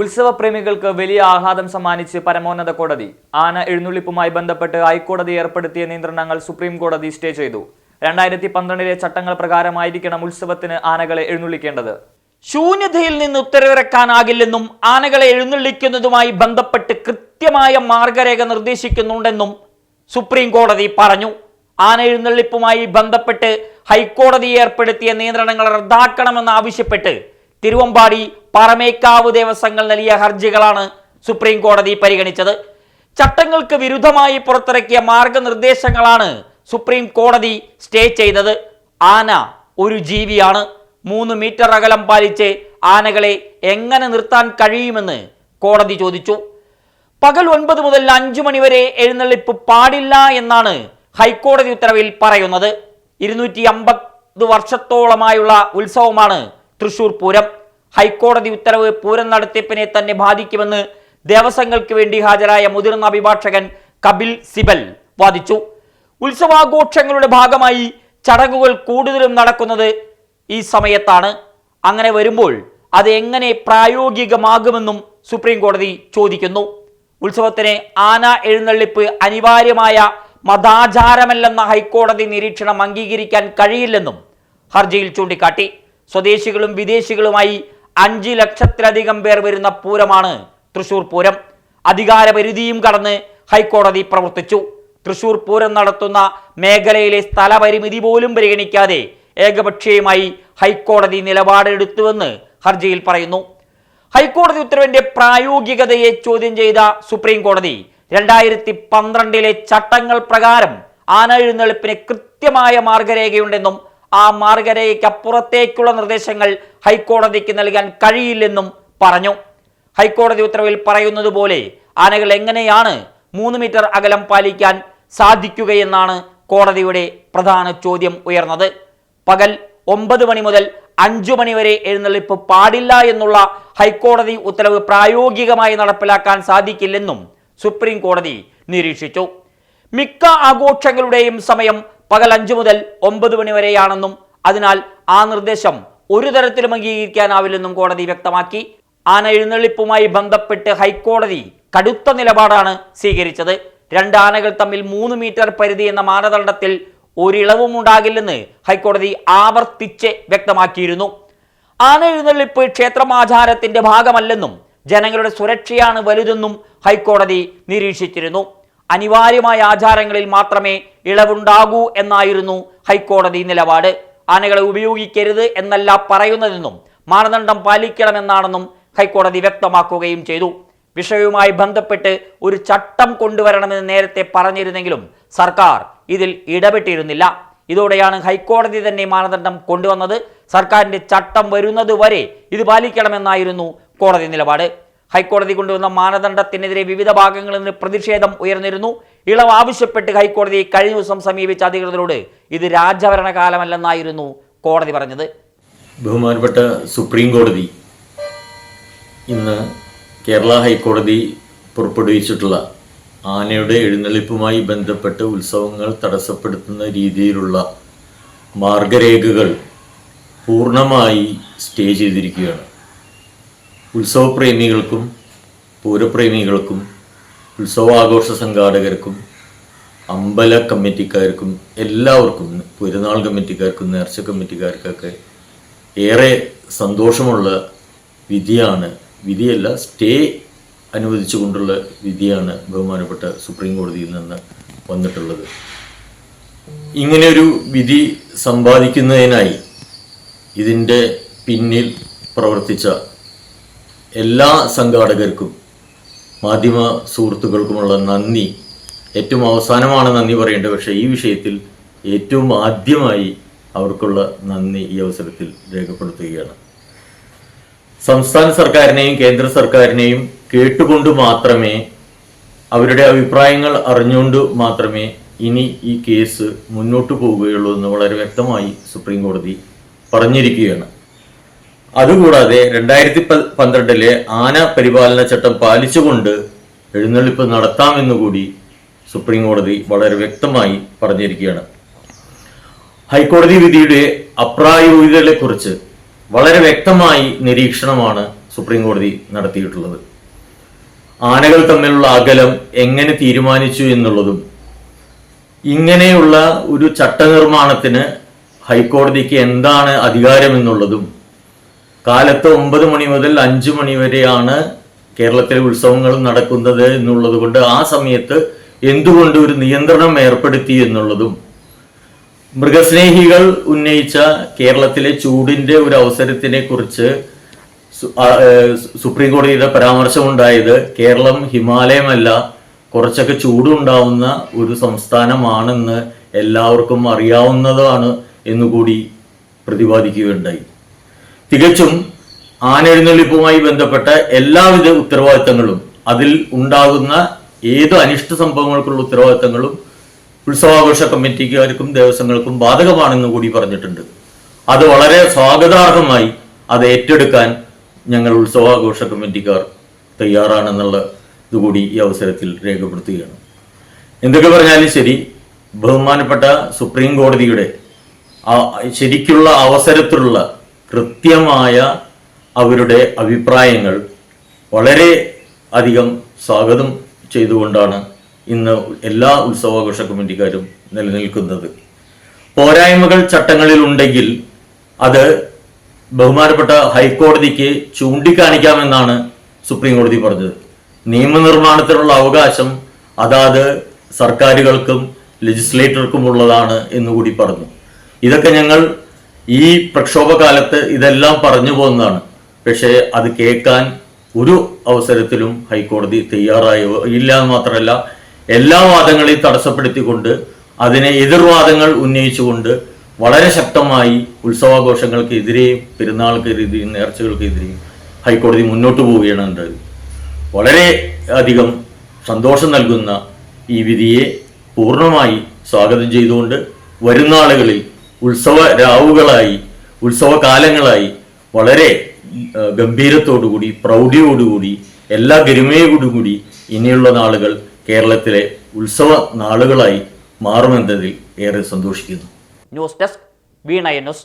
ഉത്സവപ്രേമികൾക്ക് വലിയ ആഹ്ലാദം സമ്മാനിച്ച് പരമോന്നത കോടതി. ആന എഴുന്നള്ളിപ്പുമായി ബന്ധപ്പെട്ട് ഹൈക്കോടതി ഏർപ്പെടുത്തിയ നിയന്ത്രണങ്ങൾ സുപ്രീം കോടതി സ്റ്റേ ചെയ്തു. രണ്ടായിരത്തി പന്ത്രണ്ടിലെ ചട്ടങ്ങൾ പ്രകാരമായിരിക്കണം ഉത്സവത്തിന് ആനകളെ എഴുന്നള്ളിക്കേണ്ടത്. ശൂന്യതയിൽ നിന്ന് ഉത്തരവിറക്കാനാകില്ലെന്നും ആനകളെ എഴുന്നള്ളിക്കുന്നതുമായി ബന്ധപ്പെട്ട് കൃത്യമായ മാർഗരേഖ നിർദ്ദേശിക്കുന്നുണ്ടെന്നും സുപ്രീം കോടതി പറഞ്ഞു. ആന എഴുന്നള്ളിപ്പുമായി ബന്ധപ്പെട്ട് ഹൈക്കോടതി ഏർപ്പെടുത്തിയ നിയന്ത്രണങ്ങൾ റദ്ദാക്കണമെന്ന് ആവശ്യപ്പെട്ട് തിരുവമ്പാടി പറമേക്കാവ് ദേവസ്വങ്ങൾ നൽകിയ ഹർജികളാണ് സുപ്രീം കോടതി പരിഗണിച്ചത്. ചട്ടങ്ങൾക്ക് വിരുദ്ധമായി പുറത്തിറക്കിയ മാർഗനിർദ്ദേശങ്ങളാണ് സുപ്രീം കോടതി സ്റ്റേ ചെയ്തത്. ആന ഒരു ജീവിയാണ്. മൂന്ന് മീറ്റർ അകലം പാലിച്ച് ആനകളെ എങ്ങനെ നിർത്താൻ കഴിയുമെന്ന് കോടതി ചോദിച്ചു. പകൽ ഒൻപത് മുതൽ അഞ്ചു മണിവരെ എഴുന്നള്ളിപ്പ് പാടില്ല എന്നാണ് ഹൈക്കോടതി ഉത്തരവിൽ പറയുന്നത്. ഇരുന്നൂറ്റി അമ്പത് വർഷത്തോളമായുള്ള ഉത്സവമാണ് തൃശൂർ പൂരം. ഹൈക്കോടതി ഉത്തരവ് പൂരം നടത്തിപ്പിനെ തന്നെ ബാധിക്കുമെന്ന് ദേവസ്വങ്ങൾക്ക് വേണ്ടി ഹാജരായ മുതിർന്ന അഭിഭാഷകൻ കപിൽ സിബൽ വാദിച്ചു. ഉത്സവാഘോഷങ്ങളുടെ ഭാഗമായി ചടങ്ങുകൾ കൂടുതലും നടക്കുന്നത് ഈ സമയത്താണ്. അങ്ങനെ വരുമ്പോൾ അത് എങ്ങനെ പ്രായോഗികമാകുമെന്നും സുപ്രീം കോടതി ചോദിക്കുന്നു. ഉത്സവത്തിന് ആന എഴുന്നള്ളിപ്പ് അനിവാര്യമായ മതാചാരമല്ലെന്ന ഹൈക്കോടതി നിരീക്ഷണം അംഗീകരിക്കാൻ കഴിയില്ലെന്നും ഹർജിയിൽ ചൂണ്ടിക്കാട്ടി. സ്വദേശികളും വിദേശികളുമായി അഞ്ച് ലക്ഷത്തിലധികം പേർ വരുന്ന പൂരമാണ് തൃശൂർ പൂരം. അധികാരപരിധിയും കടന്ന് ഹൈക്കോടതി പ്രവർത്തിച്ചു. തൃശൂർ പൂരം നടത്തുന്ന മേഖലയിലെ സ്ഥലപരിമിതി പോലും പരിഗണിക്കാതെ ഏകപക്ഷീയമായി ഹൈക്കോടതി നിലപാടെടുത്തുവെന്ന് ഹർജിയിൽ പറയുന്നു. ഹൈക്കോടതി ഉത്തരവിന്റെ പ്രായോഗികതയെ ചോദ്യം ചെയ്ത സുപ്രീം കോടതി രണ്ടായിരത്തി പന്ത്രണ്ടിലെ ചട്ടങ്ങൾ പ്രകാരം ആന എഴുന്നള്ളിപ്പിന് കൃത്യമായ മാർഗരേഖയുണ്ടെന്നും ആ മാർഗരേഖയ്ക്കപ്പുറത്തേക്കുള്ള നിർദ്ദേശങ്ങൾ ഹൈക്കോടതിക്ക് നൽകാൻ കഴിയില്ലെന്നും പറഞ്ഞു. ഹൈക്കോടതി ഉത്തരവിൽ പറയുന്നത് പോലെ ആനകൾ എങ്ങനെയാണ് മൂന്ന് മീറ്റർ അകലം പാലിക്കാൻ സാധിക്കുകയെന്നാണ് കോടതിയുടെ പ്രധാന ചോദ്യം ഉയർന്നത്. പകൽ ഒമ്പത് മണി മുതൽ അഞ്ചു മണി വരെ എഴുന്നള്ളിപ്പ് പാടില്ല എന്നുള്ള ഹൈക്കോടതി ഉത്തരവ് പ്രായോഗികമായി നടപ്പിലാക്കാൻ സാധിക്കില്ലെന്നും സുപ്രീം കോടതി നിരീക്ഷിച്ചു. മിക്ക ആഘോഷങ്ങളുടെയും സമയം പകൽ അഞ്ചു മുതൽ ഒമ്പത് മണി വരെയാണെന്നും അതിനാൽ ആ നിർദ്ദേശം ഒരു തരത്തിലും അംഗീകരിക്കാനാവില്ലെന്നും കോടതി വ്യക്തമാക്കി. ആന എഴുന്നള്ളിപ്പുമായി ബന്ധപ്പെട്ട് ഹൈക്കോടതി കടുത്ത നിലപാടാണ് സ്വീകരിച്ചത്. രണ്ട് ആനകൾ തമ്മിൽ മൂന്ന് മീറ്റർ പരിധി എന്ന മാനദണ്ഡത്തിൽ ഒരിളവും ഉണ്ടാകില്ലെന്ന് ഹൈക്കോടതി ആവർത്തിച്ച് വ്യക്തമാക്കിയിരുന്നു. ആന എഴുന്നള്ളിപ്പ് ക്ഷേത്രമാചാരത്തിന്റെ ഭാഗമല്ലെന്നും ജനങ്ങളുടെ സുരക്ഷയാണ് വലുതെന്നും ഹൈക്കോടതി നിരീക്ഷിച്ചിരുന്നു. അനിവാര്യമായ ആചാരങ്ങളിൽ മാത്രമേ ഇളവുണ്ടാകൂ എന്നായിരുന്നു ഹൈക്കോടതി നിലപാട്. ആനകളെ ഉപയോഗിക്കരുത് എന്നല്ല പറയുന്നതെന്നും മാനദണ്ഡം പാലിക്കണമെന്നാണെന്നും ഹൈക്കോടതി വ്യക്തമാക്കുകയും ചെയ്തു. വിഷയവുമായി ബന്ധപ്പെട്ട് ഒരു ചട്ടം കൊണ്ടുവരണമെന്ന് നേരത്തെ പറഞ്ഞിരുന്നെങ്കിലും സർക്കാർ ഇതിൽ ഇടപെട്ടിരുന്നില്ല. ഇതോടെയാണ് ഹൈക്കോടതി തന്നെ മാനദണ്ഡം കൊണ്ടുവന്നത്. സർക്കാരിന്റെ ചട്ടം വരുന്നത് വരെ ഇത് പാലിക്കണമെന്നായിരുന്നു കോടതി നിലപാട്. ഹൈക്കോടതി കൊണ്ടുവന്ന മാനദണ്ഡത്തിനെതിരെ വിവിധ ഭാഗങ്ങളിൽ നിന്ന് പ്രതിഷേധം ഉയർന്നിരുന്നു. ഇളവ് ആവശ്യപ്പെട്ട് ഹൈക്കോടതി കഴിഞ്ഞ ദിവസം സമീപിച്ച അധികൃതരോട് ഇത് രാജഭരണകാലമല്ലെന്നായിരുന്നു കോടതി പറഞ്ഞത്. ബഹുമാനപ്പെട്ട സുപ്രീം കോടതി ഇന്ന് കേരള ഹൈക്കോടതി പുറപ്പെടുവിച്ചിട്ടുള്ള ആനയുടെ എഴുന്നള്ളിപ്പുമായി ബന്ധപ്പെട്ട് ഉത്സവങ്ങൾ തടസ്സപ്പെടുത്തുന്ന രീതിയിലുള്ള മാർഗരേഖകൾ പൂർണമായി സ്റ്റേ ചെയ്തിരിക്കുകയാണ്. ഉത്സവപ്രേമികൾക്കും പൂരപ്രേമികൾക്കും ഉത്സവാഘോഷ സംഘാടകർക്കും അമ്പല കമ്മിറ്റിക്കാർക്കും എല്ലാവർക്കും പെരുന്നാൾ കമ്മിറ്റിക്കാർക്കും നേർച്ച കമ്മിറ്റിക്കാർക്കൊക്കെ ഏറെ സന്തോഷമുള്ള വിധിയാണ് വിധിയല്ല സ്റ്റേ അനുവദിച്ചുകൊണ്ടുള്ള വിധിയാണ് ബഹുമാനപ്പെട്ട സുപ്രീം കോടതിയിൽ നിന്ന് വന്നിട്ടുള്ളത്. ഇങ്ങനെയൊരു വിധി സമ്പാദിക്കുന്നതിനായി ഇതിന്റെ പിന്നിൽ പ്രവർത്തിച്ച എല്ലാ സംഘാടകർക്കും മാധ്യമ സുഹൃത്തുക്കൾക്കുമുള്ള നന്ദി. ഏറ്റവും അവസാനമാണ് നന്ദി പറയേണ്ടത്. പക്ഷേ ഈ വിഷയത്തിൽ ഏറ്റവും ആദ്യമായി അവർക്കുള്ള നന്ദി ഈ അവസരത്തിൽ രേഖപ്പെടുത്തുകയാണ്. സംസ്ഥാന സർക്കാരിനെയും കേന്ദ്ര സർക്കാരിനെയും കേട്ടുകൊണ്ട് മാത്രമേ അവരുടെ അഭിപ്രായങ്ങൾ അറിഞ്ഞുകൊണ്ട് മാത്രമേ ഇനി ഈ കേസ് മുന്നോട്ട് പോവുകയുള്ളൂ എന്ന് വളരെ വ്യക്തമായി സുപ്രീം കോടതി പറഞ്ഞിരിക്കുകയാണ്. അതുകൂടാതെ രണ്ടായിരത്തി പന്ത്രണ്ടിലെ ആന പരിപാലന ചട്ടം പാലിച്ചുകൊണ്ട് എഴുന്നള്ളിപ്പ് നടത്താമെന്നുകൂടി സുപ്രീം കോടതി വളരെ വ്യക്തമായി പറഞ്ഞിരിക്കുകയാണ്. ഹൈക്കോടതി വിധിയുടെ അപ്രായോഗികതകളെക്കുറിച്ച് വളരെ വ്യക്തമായി നിരീക്ഷണമാണ് സുപ്രീം കോടതി നടത്തിയിട്ടുള്ളത്. ആനകൾ തമ്മിലുള്ള അകലം എങ്ങനെ തീരുമാനിച്ചു എന്നുള്ളതും ഇങ്ങനെയുള്ള ഒരു ചട്ടനിർമ്മാണത്തിന് ഹൈക്കോടതിക്ക് എന്താണ് അധികാരം എന്നുള്ളതും കാലത്ത് ഒമ്പത് മണി മുതൽ അഞ്ചു മണി വരെയാണ് കേരളത്തിലെ ഉത്സവങ്ങൾ നടക്കുന്നത് എന്നുള്ളത് കൊണ്ട് ആ സമയത്ത് എന്തുകൊണ്ട് ഒരു നിയന്ത്രണം ഏർപ്പെടുത്തി എന്നുള്ളതും മൃഗസ്നേഹികൾ ഉന്നയിച്ച കേരളത്തിലെ ചൂടിന്റെ ഒരു അവസരത്തിനെ കുറിച്ച് സുപ്രീം കോടതിയുടെ പരാമർശമുണ്ടായത് കേരളം ഹിമാലയമല്ല കുറച്ചൊക്കെ ചൂടുണ്ടാവുന്ന ഒരു സംസ്ഥാനമാണെന്ന് എല്ലാവർക്കും അറിയാവുന്നതാണ് എന്നുകൂടി പ്രതിപാദിക്കുകയുണ്ടായി. തികച്ചും ആനെഴുന്നള്ളിപ്പുമായി ബന്ധപ്പെട്ട എല്ലാവിധ ഉത്തരവാദിത്തങ്ങളും അതിൽ ഉണ്ടാകുന്ന ഏത് അനിഷ്ട സംഭവങ്ങൾക്കുള്ള ഉത്തരവാദിത്തങ്ങളും ഉത്സവാഘോഷ കമ്മിറ്റിക്കാർക്കും ദേവസ്വങ്ങൾക്കും ബാധകമാണെന്ന് കൂടി പറഞ്ഞിട്ടുണ്ട്. അത് വളരെ സ്വാഗതാർഹമായി അത് ഏറ്റെടുക്കാൻ ഞങ്ങൾ ഉത്സവാഘോഷ കമ്മിറ്റിക്കാർ തയ്യാറാണെന്നുള്ള ഇതുകൂടി ഈ അവസരത്തിൽ രേഖപ്പെടുത്തുകയാണ്. എന്തൊക്കെ പറഞ്ഞാലും ശരി ബഹുമാനപ്പെട്ട സുപ്രീം കോടതിയുടെ ശരിക്കുള്ള അവസരത്തിലുള്ള കൃത്യമായ അവരുടെ അഭിപ്രായങ്ങൾ വളരെ അധികം സ്വാഗതം ചെയ്തുകൊണ്ടാണ് ഇന്ന് എല്ലാ ഉത്സവാഘോഷ കമ്മിറ്റിക്കാരും നിലനിൽക്കുന്നത്. പോരായ്മകൾ ചട്ടങ്ങളിൽ ഉണ്ടെങ്കിൽ അത് ബഹുമാനപ്പെട്ട ഹൈക്കോടതിക്ക് ചൂണ്ടിക്കാണിക്കാമെന്നാണ് സുപ്രീം കോടതി പറഞ്ഞത്. നിയമനിർമ്മാണത്തിനുള്ള അവകാശം അതാത് സർക്കാരുകൾക്കും ലെജിസ്ലേറ്റർക്കും ഉള്ളതാണ് എന്നുകൂടി പറഞ്ഞു. ഇതൊക്കെ ഞങ്ങൾ ഈ പ്രക്ഷോഭകാലത്ത് ഇതെല്ലാം പറഞ്ഞു പോകുന്നതാണ്. പക്ഷേ അത് കേൾക്കാൻ ഒരു അവസരത്തിലും ഹൈക്കോടതി തയ്യാറായോ ഇല്ല എന്ന് മാത്രമല്ല എല്ലാ വാദങ്ങളെയും തടസ്സപ്പെടുത്തിക്കൊണ്ട് അതിനെ എതിർവാദങ്ങൾ ഉന്നയിച്ചുകൊണ്ട് വളരെ ശക്തമായി ഉത്സവാഘോഷങ്ങൾക്കെതിരെയും പെരുന്നാൾക്കെതിരെയും നേർച്ചകൾക്കെതിരെയും ഹൈക്കോടതി മുന്നോട്ട് പോവുകയാണ് ഉണ്ടായത്. വളരെ അധികം സന്തോഷം നൽകുന്ന ഈ വിധിയെ പൂർണമായി സ്വാഗതം ചെയ്തുകൊണ്ട് വരുന്ന ആളുകളിൽ ഉത്സവ രാവുകളായി ഉത്സവകാലങ്ങളായി വളരെ ഗംഭീരത്തോടുകൂടി പ്രൗഢിയോടുകൂടി എല്ലാ ഗരിമയോടുകൂടി ഇനിയുള്ള നാളുകൾ കേരളത്തിലെ ഉത്സവ നാളുകളായി മാറുമെന്നതിൽ ഏറെ സന്തോഷിക്കുന്നു. ന്യൂസ് ഡെസ്ക് വീണ ന്യൂസ്